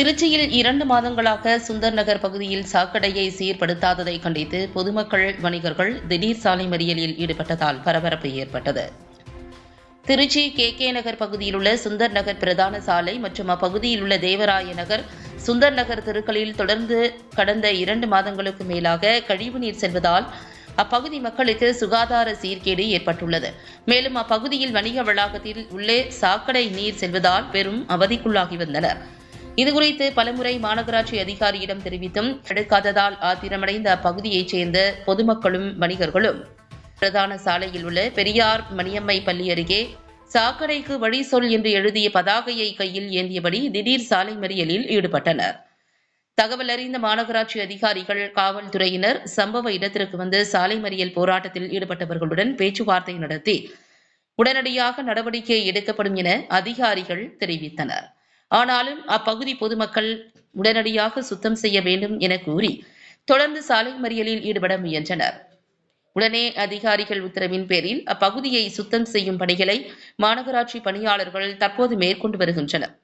திருச்சியில் இரண்டு மாதங்களாக சுந்தர் நகர் பகுதியில் சாக்கடையை சீர்படுத்தாததை கண்டித்து பொதுமக்கள் வணிகர்கள் திடீர் சாலை மறியலில் ஈடுபட்டதால் பரபரப்பு ஏற்பட்டது. திருச்சி கே கே நகர் பகுதியில் உள்ள சுந்தர் நகர் பிரதான சாலை மற்றும் அப்பகுதியில் உள்ள தேவராய நகர் சுந்தர் நகர் தெருக்களில் தொடர்ந்து கடந்த இரண்டு மாதங்களுக்கு மேலாக கழிவுநீர் செல்வதால் அப்பகுதி மக்களுக்கு சுகாதார சீர்கேடு ஏற்பட்டுள்ளது. மேலும் அப்பகுதியில் வணிக வளாகத்தில் உள்ளே சாக்கடை நீர் செல்வதால் பெரும் அவதிக்குள்ளாகி வந்தனர். இதுகுறித்து பலமுறை மாநகராட்சி அதிகாரியிடம் தெரிவித்தும் எடுக்காததால் ஆத்திரமடைந்த அப்பகுதியைச் சேர்ந்த பொதுமக்களும் வணிகர்களும் பிரதான சாலையில் உள்ள பெரியார் மணியம்மை பள்ளி அருகே சாக்கடைக்கு வழி சொல் என்று எழுதிய பதாகையை கையில் ஏந்தியபடி திடீர் சாலை மறியலில் ஈடுபட்டனர். தகவல் அறிந்த மாநகராட்சி அதிகாரிகள் காவல்துறையினர் சம்பவ இடத்திற்கு வந்து சாலை மறியல் போராட்டத்தில் ஈடுபட்டவர்களுடன் பேச்சுவார்த்தை நடத்தி உடனடியாக நடவடிக்கை எடுக்கப்படும் என அதிகாரிகள் தெரிவித்தனர். ஆனாலும் அப்பகுதி பொதுமக்கள் உடனடியாக சுத்தம் செய்ய வேண்டும் என கூறி தொடர்ந்து சாலை மறியலில் ஈடுபட முயன்றனர். உடனே அதிகாரிகள் உத்தரவின் பேரில் அப்பகுதியை சுத்தம் செய்யும் பணிகளை மாநகராட்சி பணியாளர்கள் தற்போது மேற்கொண்டு வருகின்றனர்.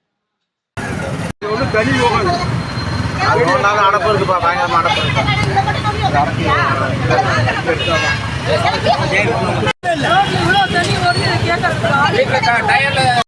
டயர்ல